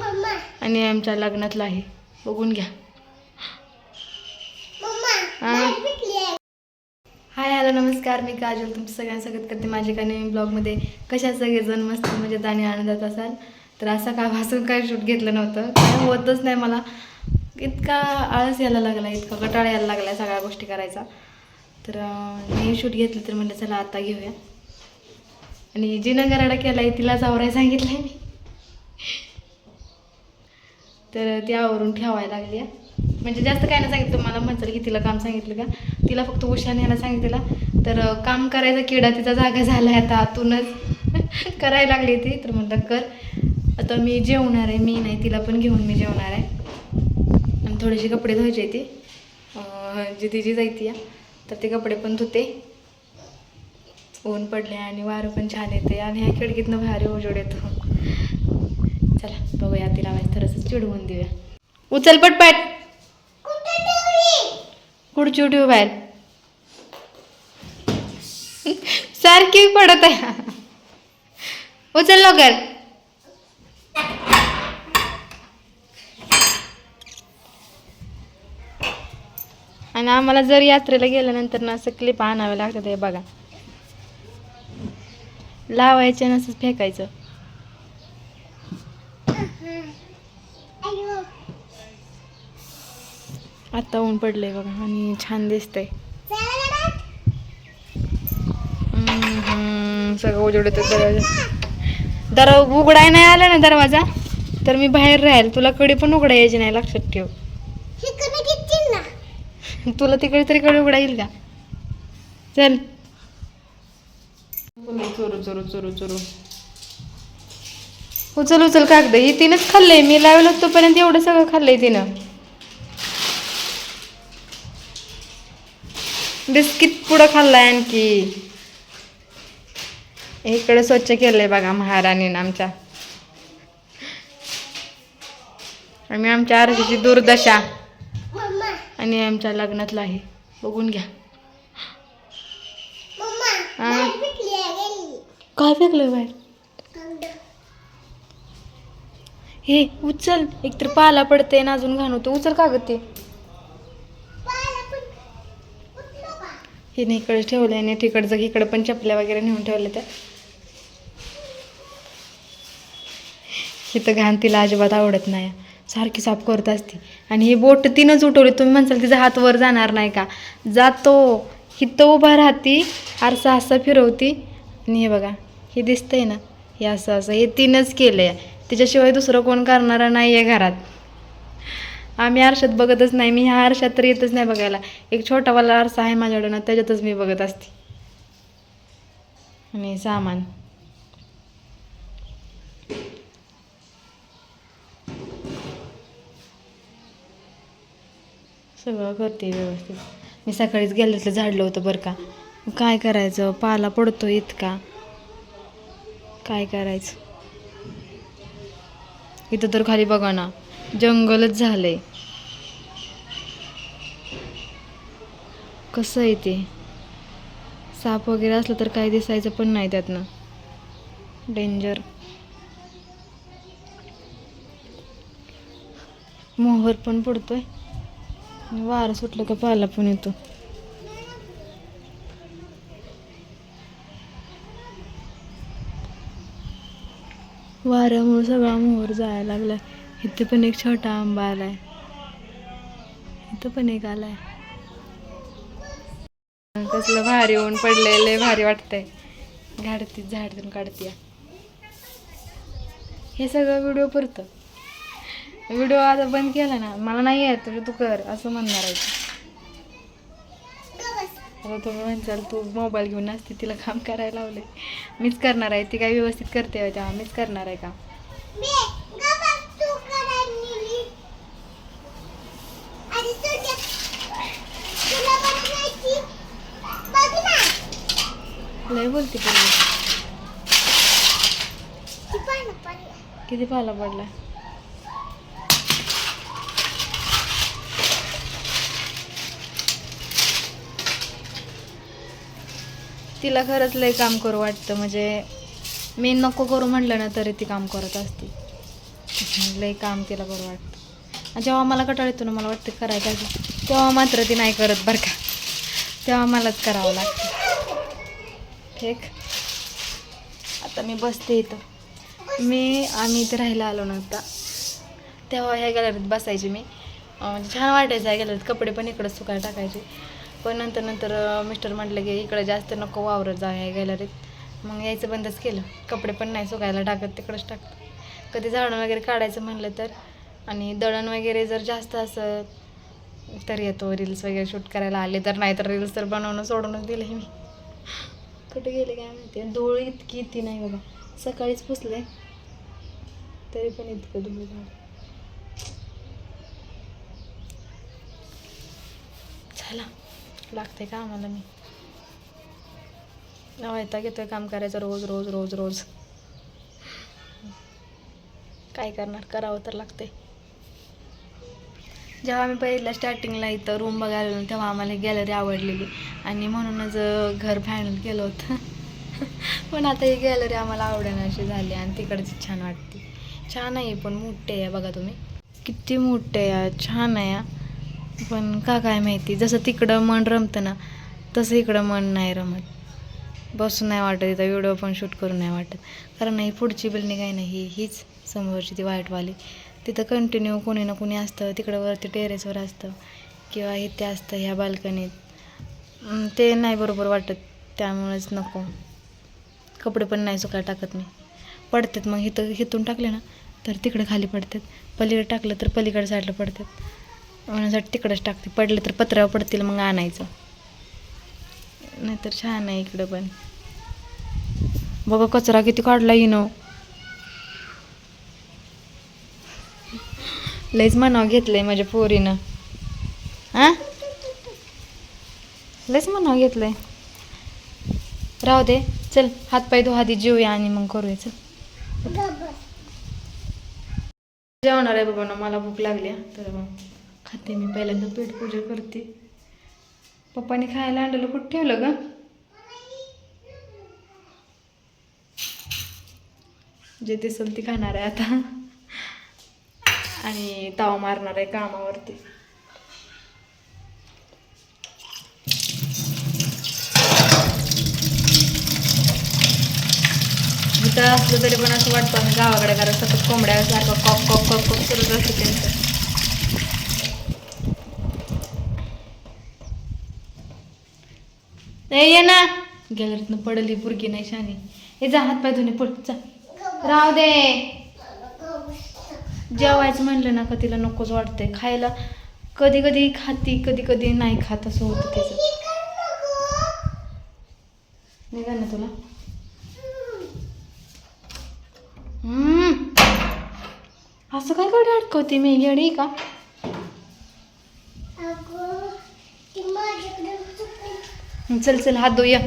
आणि आमच्या लग्नातला आहे. बघून घ्या. हाय हॅलो नमस्कार. मी काजल. तुमचं सगळ्यांना स्वागत करते माझ्या एका नवीन ब्लॉगमध्ये. कशा सगळेजण? मस्त मजेत आणि आनंदात असाल? तर असं का भासून काय शूट घेतलं नव्हतं. काय होतच नाही मला. इतका आळस यायला लागला इतका कटाळा यायला लागला सगळ्या गोष्टी करायचा. तर हे शूट घेतलं तर म्हटलं चला आता घेऊया. आणि जिनं गराडा केला आहे तिलाच आवरायला सांगितलं आहे मी. तर ती आवरून ठेवायला लागली आहे. म्हणजे जास्त काय नाही सांगितलं मला म्हटलं की तिला काम सांगितलं का? तिला फक्त उशाने यायला सांगितलं. तर काम करायचा किडा तिचा जागा झाला आहे आता आतूनच. करायला लागली ती. तर म्हटलं कर. आता मी जेवणार आहे. मी नाही तिला पण घेऊन मी जेवणार आहे. आणि थोडेसे कपडे धुवायचे ती. जी तिची जायती या तर ते कपडे पण धुते. ऊन पडले आणि वारं पण छान येते आणि ह्या खिडकीतनं भारी उजेड येतो. चला बघूया तिला वाज थोडंसं चिडवून देऊया. उचल पटपट कुठची उठी बाहेर. सारखी पडत आहे. उचल लवकर. आणि आम्हाला जर यात्रेला गेल्यानंतर ना असं क्लिप आणावे लागतात हे बघा. लावायचे असंच फेकायचं. आता ऊन पडलंय बघा आणि छान दिसतंय. हम्म, सगळं उजेड येतं दरवाजा. दर उघडाय नाही आला ना दरवाजा तर मी बाहेर राहील. तुला कडी पण उघडा यायची नाही लक्षात ठेव. तुला तिकडे तरी कडी उघडा येईल का? चल. चोरू चोरू चोरू चोरू. उचल उचल कागद. ही तिनंच खाल्लंय. मी लावलं तोपर्यंत एवढं सगळं खाल्लंय तिनं. बिस्किट पुढं खाल्लाय आणखी. इकडे स्वच्छ केलंय बघा महाराणीनं आमच्या. आम्ही आमच्या आरतीची दुर्दशा. आणि आमच्या लग्नातला आहे बघून घ्या. काय फेकलं बाहेर हे उचल. एकतर पाला पडते ना अजून घाण होते उचल कागद ते. हिने इकडे ठेवलं आहे तिकडचं इकडं पण चपल्या वगैरे नेऊन ठेवल्या त्या. इथं घाण तिला अजिबात आवडत नाही. सारखी साफ करत असते. आणि ही बोट तिनंच उठवली. तुम्ही म्हणसाल तिचा हात वर जाणार नाही का? जातो. हिथं उभा राहती आरसा असा फिरवती. आणि हे बघा हे दिसतंय ना? हे असं असं हे तिनंच केलं आहे तिच्याशिवाय दुसरं कोण करणारं नाही आहे घरात. आम्ही आरशात बघतच नाही मी ह्या आरशात तर येतच नाही बघायला. एक छोटावाला आरसा आहे माझ्याकडं ना त्याच्यातच मी बघत असते. आणि सामान. सगळं करते व्यवस्थित. मी सकाळीच गेल्यातलं झाडलं होतं बरं का. काय करायचं? पाला पडतो इतका. काय करायचं? इथं तर खाली बघा ना. जंगलच झालंय. कसं आहे ते? साप वगैरे असलं तर काही दिसायचं पण नाही त्यातनं. डेंजर मोहर पण पडतोय. वारं सुटलं का पाला पण येतो. वाऱ्यामुळे सगळा मोहर जायला लागलाय. इथे पण एक छोटा आंबा आलाय. इथं पण एक आलाय. कसलं भारी ऊन पडलेलं लय भारी वाटतंय. झाडती झाडून काढतीय. हे सगळं व्हिडिओ पुरतं. व्हिडिओ आता बंद केला ना मला नाही येत तू कर असं म्हणणार आहे आता तुम्ही म्हणचाल तू मोबाईल घेऊन असते तिला काम करायला लावले मीच करणार आहे ती काय व्यवस्थित करते तेव्हा मीच करणार आहे का लय बोलते किती पाला पडला? तिला खरंच लय काम करू वाटतं म्हणजे मी नको करू म्हटलं ना तरी ती काम करत असते. लई काम तिला बरं वाटतं. जेव्हा मला कटाळ येतो ना मला वाटतं पाहिजे तेव्हा मात्र ती नाही करत बरं का. तेव्हा मलाच करावं लागतं. ठीक आता मी बसते इथं. मी आम्ही इथं राहायला आलो ना आता. तेव्हा ह्या गॅलरीत बसायची मी. म्हणजे छान वाटायचं ह्या गॅलरीत. कपडे पण इकडं सुकायला टाकायचे. पण नंतर नंतर मिस्टर म्हटलं की इकडं जास्त नको वावरत जा ह्या गॅलरीत. मग यायचं बंदच केलं. कपडे पण नाही सुकायला टाकत तिकडंच टाकत. कधी झाडं वगैरे काढायचं म्हणलं तर आणि दळण वगैरे जर जास्त असं तर येतो. रील्स वगैरे शूट करायला आले तर नाही तर रील्स तर बनवणं सोडूनच दिलं मी. कुठे गेले काय माहिती? धूळ इतकी इतकी नाही बघा. सकाळीच पुसले. तरी पण इतकं धूळ झालं झाला लागते का आम्हाला मी? वैताग येतोय काम करायचं रोज रोज रोज रोज. काय करणार? करावं तर लागते जेव्हा आम्ही पहिल्या स्टार्टिंगला इथं रूम बघायला तेव्हा आम्हाला गॅलरी आवडलेली. आणि म्हणूनच घर फायनल केलं होतं. पण आता ही गॅलरी आम्हाला आवडण्याशी झाली आणि तिकडची छान वाटते. छान आहे पण मोठे आहे बघा तुम्ही. किती मोठे आहे छान आहे पण का काय माहिती जसं तिकडं मन रमतं ना तसं इकडं मन नाही रमत. बसून नाही वाटत इथं व्हिडिओ पण शूट करून नाही वाटत. कारण ही पुढची बिल्डिंग आहे ना ही हीच समोरची ती वाईटवाली तिथं कंटिन्यू कोणी ना कोणी असतं तिकडं वरती टेरेसवर असतं. किंवा इथे असतं ह्या बाल्कनीत ते नाही बरोबर वाटत त्यामुळेच नको. कपडे पण नाही सुकायला टाकत मी. पडतात मग इथं हिथून टाकले ना तर तिकडे खाली पडतात. पलीकडे टाकलं तर पलीकडे साईडला पडतात. म्हणण्यासाठी तिकडंच टाकते. पडलं तर पत्र्यावर पडतील मग आणायचं. नाहीतर छान आहे इकडं पण. बघा कचरा किती काढला येणं लईच म्हणावं घेतलंय माझ्या पोरीनं. हां? लईच घेतलं घेतलंय. राहू दे चल हातपाय धुवा आधी जेवूया आणि मग करूया चल. जेवणार आहे बाबा ना मला भूक लागली तर मग खाते मी पहिल्यांदा पेट पूजा करते. पप्पाने खायला आणलेलं कुठं ठेवलं ग? जे दिसेल ती खाणार आहे आता. आणि ताव मारणार आहे कामावरती. इथं असलं तरी पण असं वाटतं आम्ही गावाकडे कारण सतत कोंबड्यासारखं कॉक कॉक कॉक कॉक करत असतं त्यांचं. नाही ये ना. गॅलरीतनं पडली पुरगी नाही शानी. हे जा हात पाय धुणे पड जा. राहू दे. जेवायचं म्हणलं ना का तिला नकोच वाटतंय. खायला कधी कधी खाती कधी कधी नाही खात असं होतं तिचं निघा ना तुला. असं काय कडे अडकवते मी येडी का? चल चल हात धुया